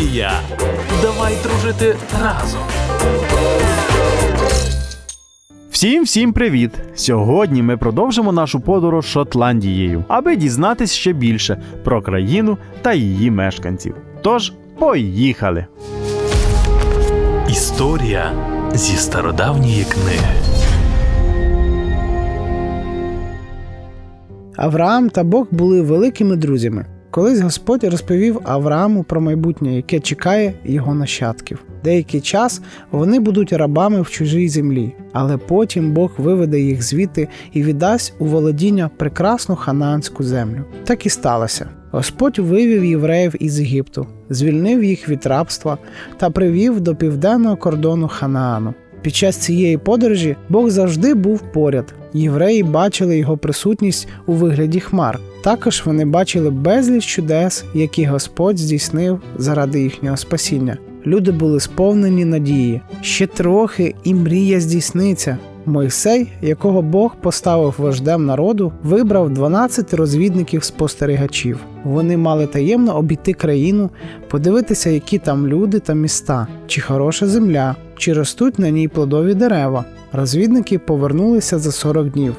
Шотландія. Давай дружити разом. Всім всім привіт! Сьогодні ми продовжимо нашу подорож Шотландією, аби дізнатись ще більше про країну та її мешканців. Тож, поїхали! Історія зі стародавньої книги. Авраам та Бог були великими друзями. Колись Господь розповів Аврааму про майбутнє, яке чекає його нащадків. Деякий час вони будуть рабами в чужій землі, але потім Бог виведе їх звідти і віддасть у володіння прекрасну ханаанську землю. Так і сталося. Господь вивів євреїв із Єгипту, звільнив їх від рабства та привів до південного кордону Ханаану. Під час цієї подорожі Бог завжди був поряд. Євреї бачили його присутність у вигляді хмар. Також вони бачили безліч чудес, які Господь здійснив заради їхнього спасіння. Люди були сповнені надії. Ще трохи і мрія здійсниться. Мойсей, якого Бог поставив вождем народу, вибрав 12 розвідників-спостерігачів. Вони мали таємно обійти країну, подивитися, які там люди та міста, чи хороша земля, чи ростуть на ній плодові дерева. Розвідники повернулися за 40 днів.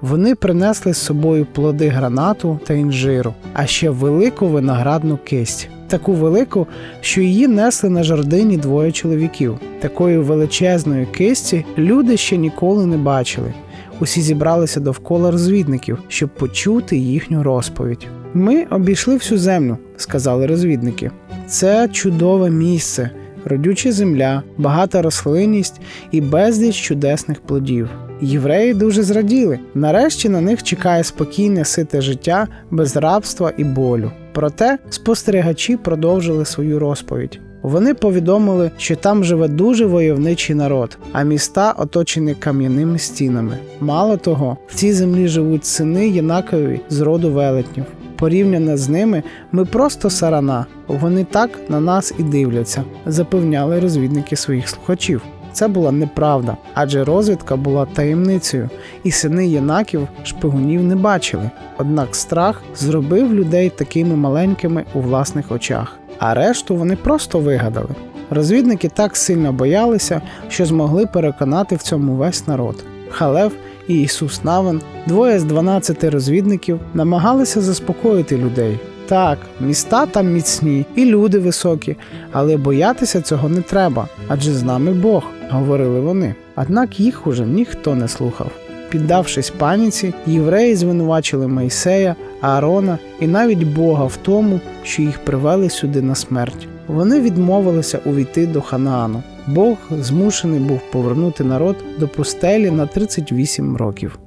Вони принесли з собою плоди гранату та інжиру, а ще велику виноградну кисть. Таку велику, що її несли на жердині двоє чоловіків. Такої величезної кисті люди ще ніколи не бачили. Усі зібралися довкола розвідників, щоб почути їхню розповідь. Ми обійшли всю землю, сказали розвідники. Це чудове місце, родюча земля, багата рослинність і безліч чудесних плодів. Євреї дуже зраділи. Нарешті на них чекає спокійне сите життя без рабства і болю. Проте спостерігачі продовжили свою розповідь. Вони повідомили, що там живе дуже войовничий народ, а міста оточені кам'яними стінами. Мало того, в цій землі живуть сини Єнакові з роду велетнів. Порівняно з ними, ми просто сарана. Вони так на нас і дивляться, запевняли розвідники своїх слухачів. Це була неправда, адже розвідка була таємницею, і сини Єнаків шпигунів не бачили. Однак страх зробив людей такими маленькими у власних очах, а решту вони просто вигадали. Розвідники так сильно боялися, що змогли переконати в цьому весь народ. Халев і Ісус Навин, двоє з 12 розвідників, намагалися заспокоїти людей. Так, міста там міцні і люди високі, але боятися цього не треба, адже з нами Бог, говорили вони. Однак їх уже ніхто не слухав. Піддавшись паніці, євреї звинувачили Мойсея, Аарона і навіть Бога в тому, що їх привели сюди на смерть. Вони відмовилися увійти до Ханаану. Бог змушений був повернути народ до пустелі на 38 років.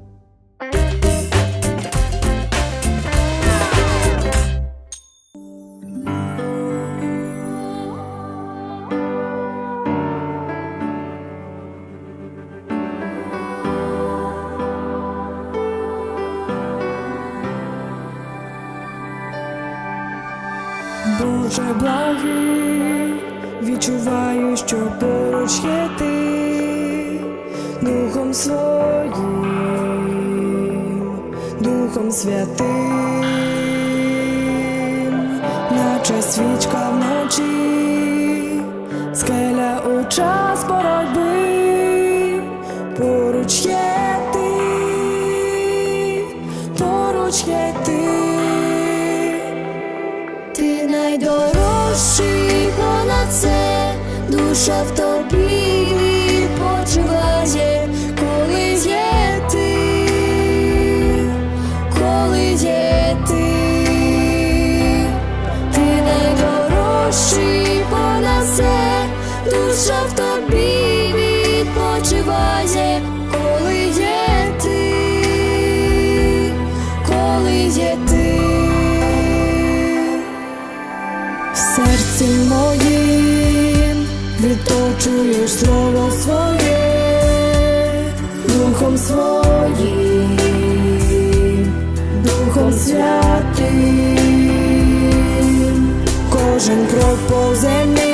Наче свічка вночі, скеля у час боротьби, поруч є ти, поруч є ти. Ти найдорожчий понад це, душа в тобі душа в тобі відпочиває, коли є ти, коли є ти. В серці моїм відточуєш слово своє, духом своїм, духом святим, кожен крок по землі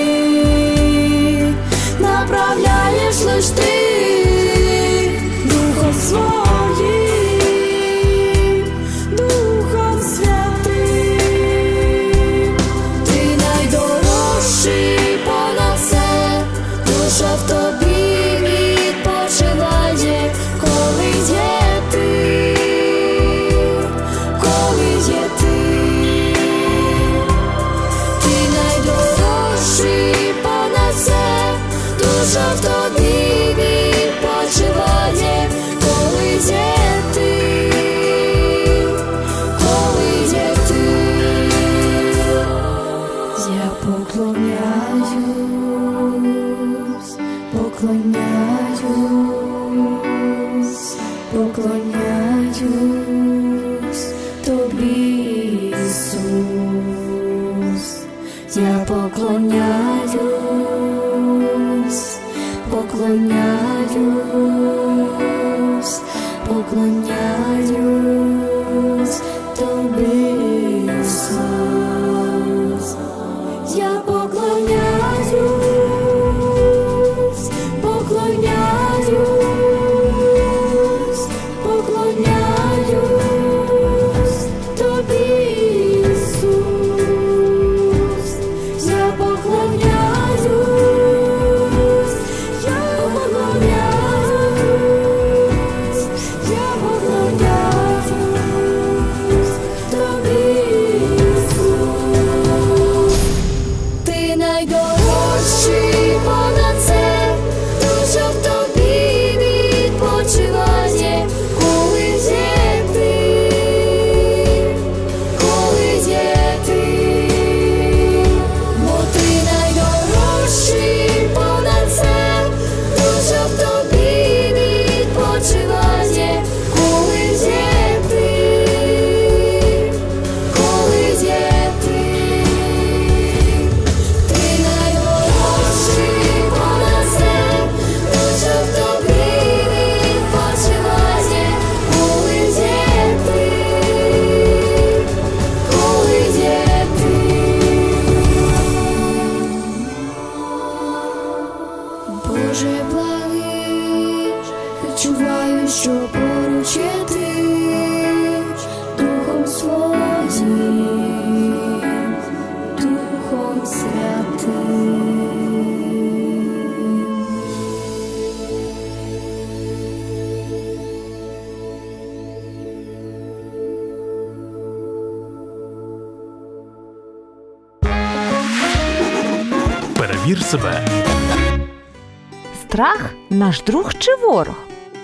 поклоняюсь. Я себе. Страх наш друг чи ворог?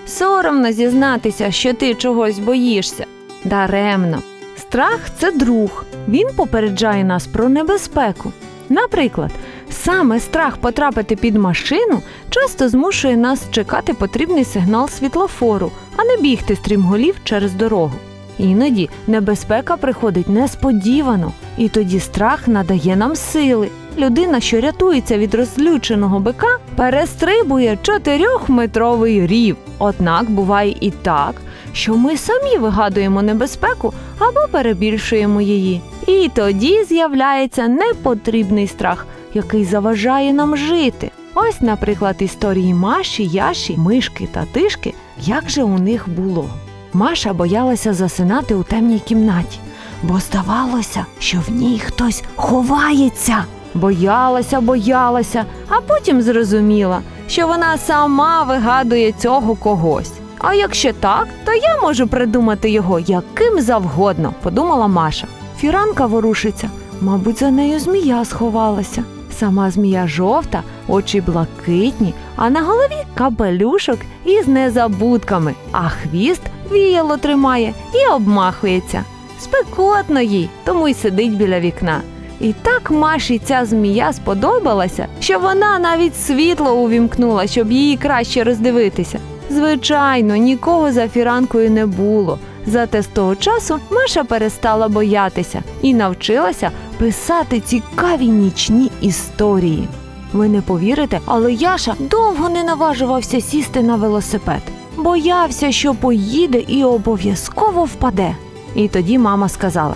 Соромно зізнатися, що ти чогось боїшся. Даремно. Страх це друг. Він попереджає нас про небезпеку. Наприклад, саме страх потрапити під машину часто змушує нас чекати потрібний сигнал світлофору, а не бігти стрімголів через дорогу. Іноді небезпека приходить несподівано, і тоді страх надає нам сили. Людина, що рятується від розлюченого бика, перестрибує чотирьохметровий рів. Однак буває і так, що ми самі вигадуємо небезпеку або перебільшуємо її. І тоді з'являється непотрібний страх, який заважає нам жити. Ось, наприклад, історії Маші, Яші, Мишки та Тишки, як же у них було. Маша боялася засинати у темній кімнаті, бо здавалося, що в ній хтось ховається. Боялася, боялася, а потім зрозуміла, що вона сама вигадує цього когось. А якщо так, то я можу придумати його яким завгодно, подумала Маша. Фіранка ворушиться, мабуть, за нею змія сховалася. Сама змія жовта, очі блакитні, а на голові капелюшок із незабудками, а хвіст віяло тримає і обмахується. Спекотно їй, тому й сидить біля вікна. І так Маші ця змія сподобалася, що вона навіть світло увімкнула, щоб її краще роздивитися. Звичайно, нікого за фіранкою не було. Зате з того часу Маша перестала боятися і навчилася писати цікаві нічні історії. Ви не повірите, але Яша довго не наважувався сісти на велосипед. Боявся, що поїде і обов'язково впаде. І тоді мама сказала: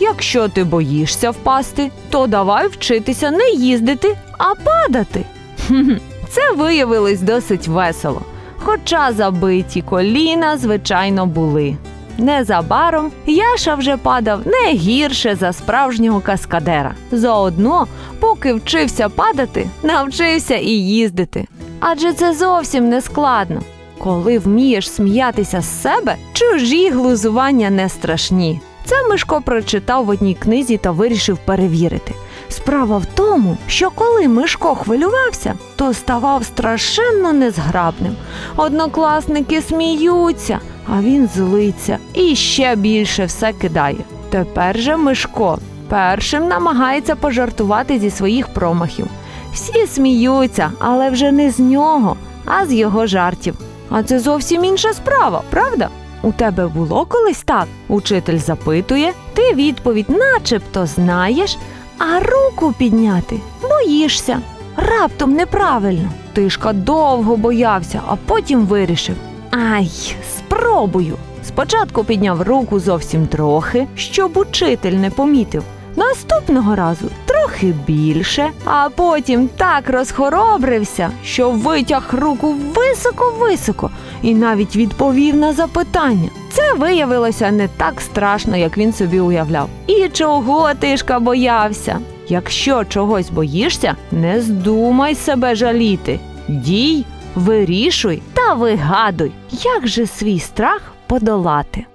Якщо ти боїшся впасти, то давай вчитися не їздити, а падати. Це виявилось досить весело. Хоча забиті коліна, звичайно, були. Незабаром Яша вже падав не гірше за справжнього каскадера. Заодно, поки вчився падати, навчився і їздити. Адже це зовсім не складно. Коли вмієш сміятися з себе, чужі глузування не страшні. Це Мишко прочитав в одній книзі та вирішив перевірити. Справа в тому, що коли Мишко хвилювався, то ставав страшенно незграбним. Однокласники сміються, а він злиться і ще більше все кидає. Тепер же Мишко першим намагається пожартувати зі своїх промахів. Всі сміються, але вже не з нього, а з його жартів. А це зовсім інша справа, правда? У тебе було колись так? Учитель запитує, ти відповідь начебто знаєш, а руку підняти боїшся. Раптом неправильно. Тишка довго боявся, а потім вирішив: Ай, спробую. Спочатку підняв руку зовсім трохи, щоб учитель не помітив. Наступного разу трохи більше, а потім так розхоробрився, що витяг руку високо-високо і навіть відповів на запитання. Це виявилося не так страшно, як він собі уявляв. І чого тишка боявся? Якщо чогось боїшся, не здумай себе жаліти. Дій, вирішуй та вигадуй, як же свій страх подолати.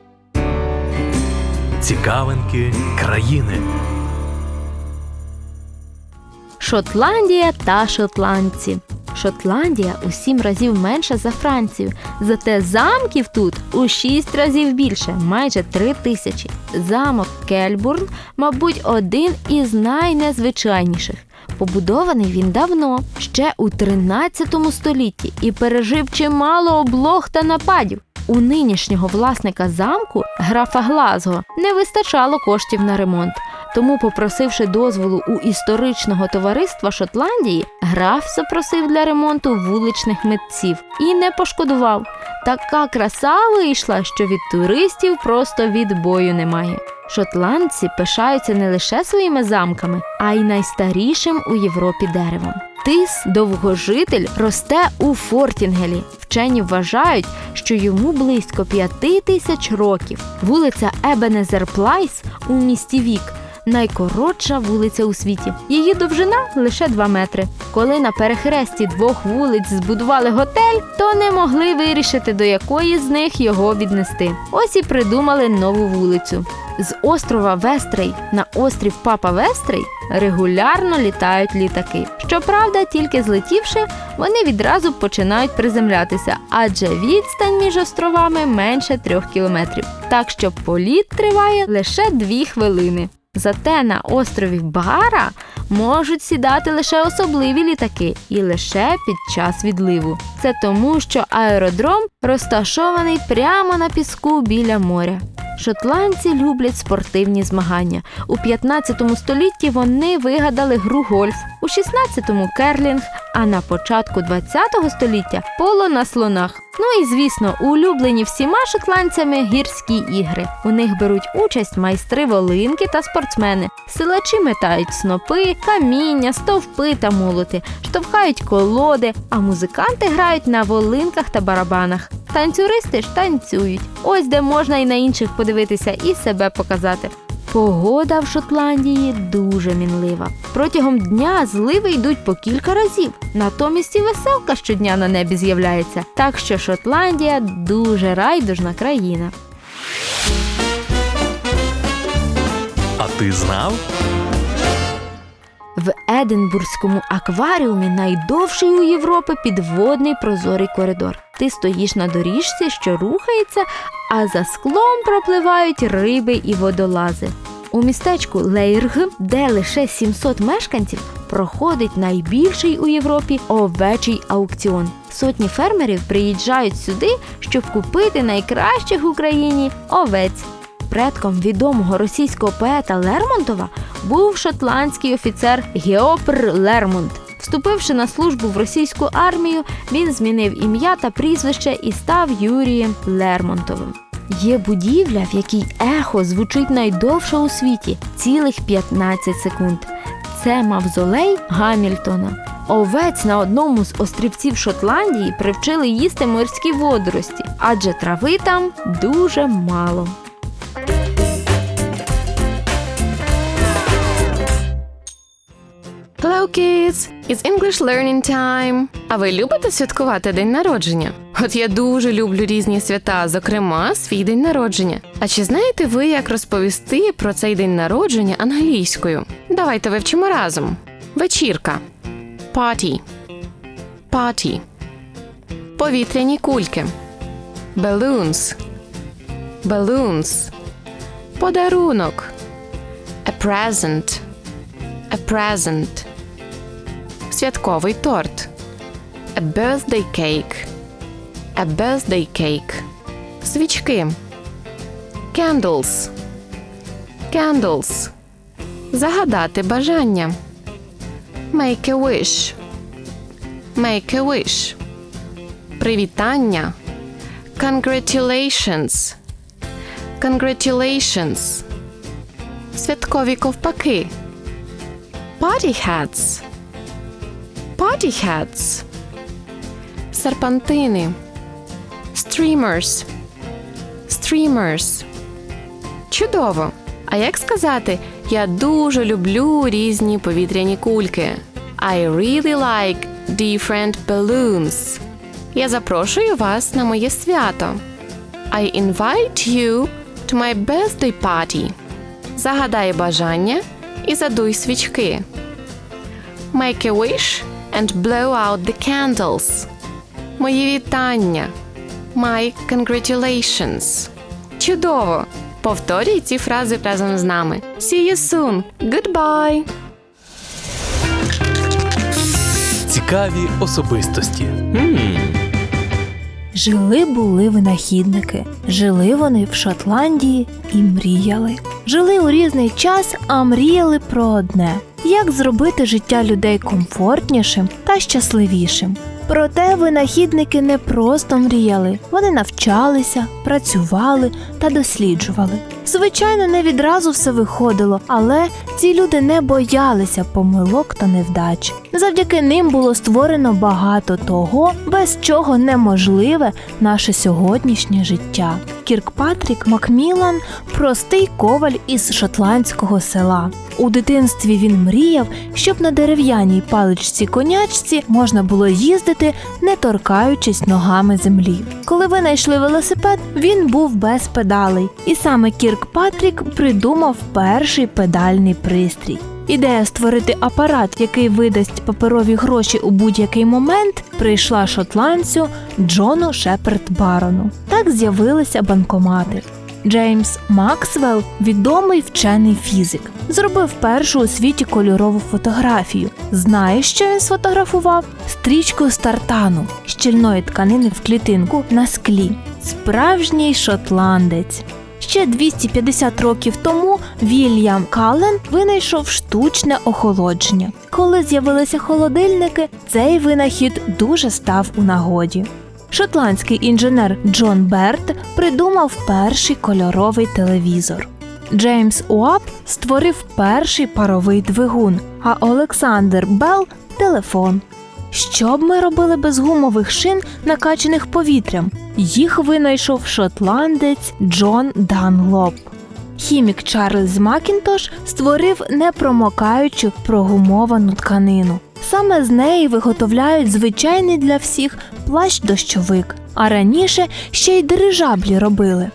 Цікавинки країни. Шотландія та шотландці. Шотландія у сім разів менша за Францію, зате замків тут у шість разів більше, майже три тисячі. Замок Кельбурн, мабуть, один із найнезвичайніших. Побудований він давно, ще у 13 столітті, і пережив чимало облог та нападів. У нинішнього власника замку, графа Глазго, не вистачало коштів на ремонт. Тому, попросивши дозволу у історичного товариства Шотландії, граф запросив для ремонту вуличних митців і не пошкодував. Така краса вийшла, що від туристів просто відбою немає. Шотландці пишаються не лише своїми замками, а й найстарішим у Європі деревом. Тис, довгожитель, росте у Фортінгелі. Вчені вважають, що йому близько п'яти тисяч років. Вулиця Ебенезер Плайс у місті Вік найкоротша вулиця у світі. Її довжина лише 2 метри. Коли на перехресті двох вулиць збудували готель, то не могли вирішити, до якої з них його віднести. Ось і придумали нову вулицю. З острова Вестрей на острів Папа Вестрей регулярно літають літаки. Щоправда, тільки злетівши, вони відразу починають приземлятися, адже відстань між островами менше трьох кілометрів. Так що політ триває лише дві хвилини. Зате на острові Багара можуть сідати лише особливі літаки і лише під час відливу. Це тому, що аеродром розташований прямо на піску біля моря. Шотландці люблять спортивні змагання. У 15 столітті вони вигадали гру гольф, у 16-му керлінг, а на початку 20 століття поло на слонах. Ну і звісно, улюблені всіма шотландцями гірські ігри. У них беруть участь майстри волинки та спортсмени. Силачі метають снопи, каміння, стовпи та молоти, штовхають колоди, а музиканти грають на волинках та барабанах. Танцюристи ж танцюють. Ось де можна і на інших подивитися і себе показати. Погода в Шотландії дуже мінлива. Протягом дня зливи йдуть по кілька разів. Натомість і веселка щодня на небі з'являється. Так що Шотландія дуже райдужна країна. А ти знав? В Единбурзькому акваріумі найдовший у Європі підводний прозорий коридор. Ти стоїш на доріжці, що рухається, а за склом пропливають риби і водолази. У містечку Лейрг, де лише 700 мешканців, проходить найбільший у Європі овечий аукціон. Сотні фермерів приїжджають сюди, щоб купити найкращих в Україні овець. Предком відомого російського поета Лермонтова був шотландський офіцер Геопр Лермонт. Вступивши на службу в російську армію, він змінив ім'я та прізвище і став Юрієм Лермонтовим. Є будівля, в якій ехо звучить найдовше у світі цілих 15 секунд. Це мавзолей Гамільтона. Овець на одному з острівців Шотландії привчили їсти морські водорості, адже трави там дуже мало. Hello, kids! It's English learning time! А ви любите святкувати день народження? От я дуже люблю різні свята, зокрема, свій день народження. А чи знаєте ви, як розповісти про цей день народження англійською? Давайте вивчимо разом. Вечірка. Party. Party. Повітряні кульки. Balloons. Balloons. Подарунок. A present. A present. Святковий торт. A birthday cake. A birthday cake. Свічки. Candles. Candles. Загадати бажання. Make a wish. Make a wish. Привітання. Congratulations. Congratulations. Святкові ковпаки. Party hats. Party. Серпантини. Streamers. Streamers. Чудово! А як сказати, я дуже люблю різні повітряні кульки. I really like different balloons. Я запрошую вас на моє свято. I invite you to my birthday party. Загадай бажання і задуй свічки. Make a wish and blow out the candles. Мої вітання. My congratulations. Чудово! Повторюй ці фрази разом з нами. See you soon. Goodbye! Цікаві особистості. м Жили були винахідники. Жили вони в Шотландії і мріяли. Жили у різний час, а мріяли про одне: як зробити життя людей комфортнішим та щасливішим. Проте винахідники не просто мріяли, вони навчалися, працювали та досліджували. Звичайно, не відразу все виходило, але ці люди не боялися помилок та невдач. Завдяки ним було створено багато того, без чого неможливе наше сьогоднішнє життя. Кіркпатрік Макмілан простий коваль із шотландського села. У дитинстві він мріяв, щоб на дерев'яній паличці конячці можна було їздити, не торкаючись ногами землі. Коли винайшли велосипед, він був без педалей, і саме Кіркпатрік придумав перший педальний пристрій. Ідея створити апарат, який видасть паперові гроші у будь-який момент, прийшла шотландцю Джону Шеперд Барону. Так з'явилися банкомати. Джеймс Максвелл, відомий вчений фізик, зробив першу у світі кольорову фотографію. Знаєш, що він сфотографував? Стрічку з тартану, щільної тканини в клітинку на склі. Справжній шотландець. Ще 250 років тому Вільям Кален винайшов штучне охолодження. Коли з'явилися холодильники, цей винахід дуже став у нагоді. Шотландський інженер Джон Берт придумав перший кольоровий телевізор. Джеймс Уап створив перший паровий двигун, а Олександр Белл телефон. Що б ми робили без гумових шин, накачаних повітрям? Їх винайшов шотландець Джон Данлоп. Хімік Чарльз Макінтош створив непромокаючу прогумовану тканину. Саме з неї виготовляють звичайний для всіх плащ-дощовик, а раніше ще й дирижаблі робили.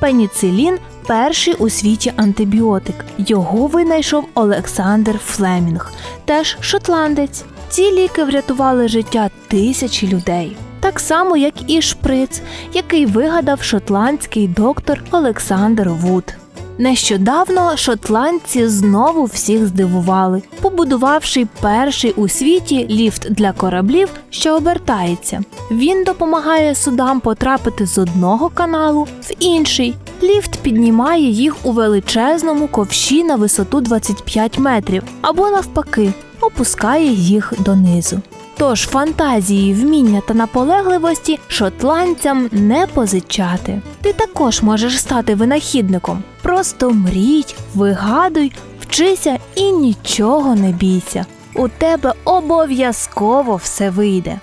Пеніцилін перший у світі антибіотик. Його винайшов Олександр Флемінг, теж шотландець. Ці ліки врятували життя тисячі людей. Так само, як і шприц, який вигадав шотландський доктор Олександр Вуд. Нещодавно шотландці знову всіх здивували, побудувавши перший у світі ліфт для кораблів, що обертається. Він допомагає судам потрапити з одного каналу в інший. Ліфт піднімає їх у величезному ковші на висоту 25 метрів або навпаки, опускає їх донизу. Тож фантазії, вміння та наполегливості шотландцям не позичати. Ти також можеш стати винахідником. Просто мрій, вигадуй, вчися і нічого не бійся. У тебе обов'язково все вийде.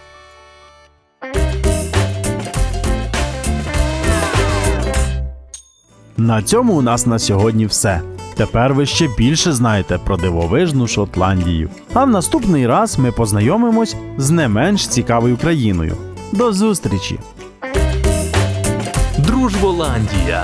На цьому у нас на сьогодні все. Тепер ви ще більше знаєте про дивовижну Шотландію. А в наступний раз ми познайомимось з не менш цікавою країною. До зустрічі! Дружболандія.